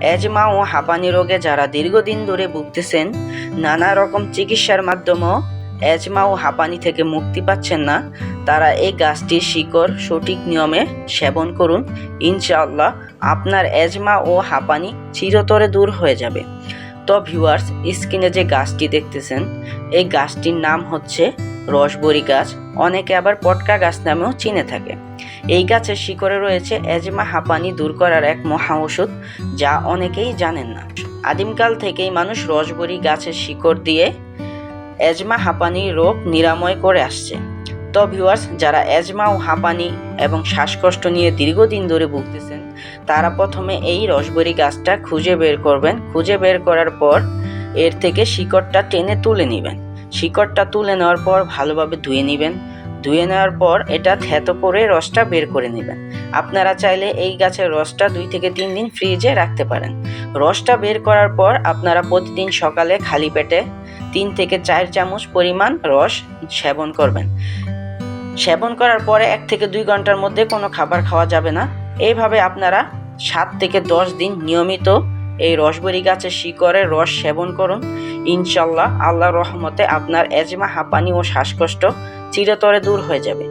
Asthma ও হাঁপানি রোগে যারা দীর্ঘদিন ধরে ভুগতেছেন, নানা রকম চিকিৎসার মাধ্যমেও এজমা ও হাঁপানি থেকে মুক্তি পাচ্ছেন না, তারা এই গাছটির শিকড় সঠিক নিয়মে সেবন করুন। ইনশাআল্লাহ আপনার এজমা ও হাঁপানি চিরতরে দূর হয়ে যাবে। তো ভিউয়ার্স, স্ক্রিনে যে গাছটি দেখতেছেন, এই গাছটির নাম হচ্ছে রসবরি গাছ। অনেকে আবার পটকা গাছ নামেও চিনে থাকে। এই গাছের শিকড়ে রয়েছে এজমা হাঁপানি দূর করার এক মহা ওষুধ যা অনেকেই জানেন না। আদিমকাল থেকেই মানুষ রসবরি গাছের শিকড় দিয়ে এজমা হাঁপানি রোগ নিরাময় করে আসছে। তো ভিউয়ার্স যারা এজমা ও হাঁপানি এবং শ্বাসকষ্ট নিয়ে দীর্ঘদিন ধরে ভুগতেছেন, তারা প্রথমে এই রসবরি গাছটা খুঁজে বের করবেন। খুঁজে বের করার পর এর থেকে শিকড়টা টেনে তুলে নেবেন। শিকড়টা তুলে নেওয়ার পর ভালোভাবে ধুয়ে নেবেন। ধুয়ে নেওয়ার পর এটা থেতো করে রসটা বের করে নেবেন। আপনারা চাইলে এই গাছের রসটা দুই থেকে তিন দিন ফ্রিজে রাখতে পারেন। রসটা বের করার পর আপনারা প্রতিদিন সকালে খালি পেটে তিন থেকে চার চামচ পরিমাণ রস সেবন করবেন। সেবন করার পরে এক থেকে দুই ঘণ্টার মধ্যে কোনো খাবার খাওয়া যাবে না। এইভাবে আপনারা সাত থেকে দশ দিন নিয়মিত এই রসবরি গাছের শিকড়ের রস সেবন করুন। ইনশাল্লাহ আল্লাহর রহমতে আপনার এজমা, হাঁপানি ও শ্বাসকষ্ট চিরতরে দূর হয়ে যাবে।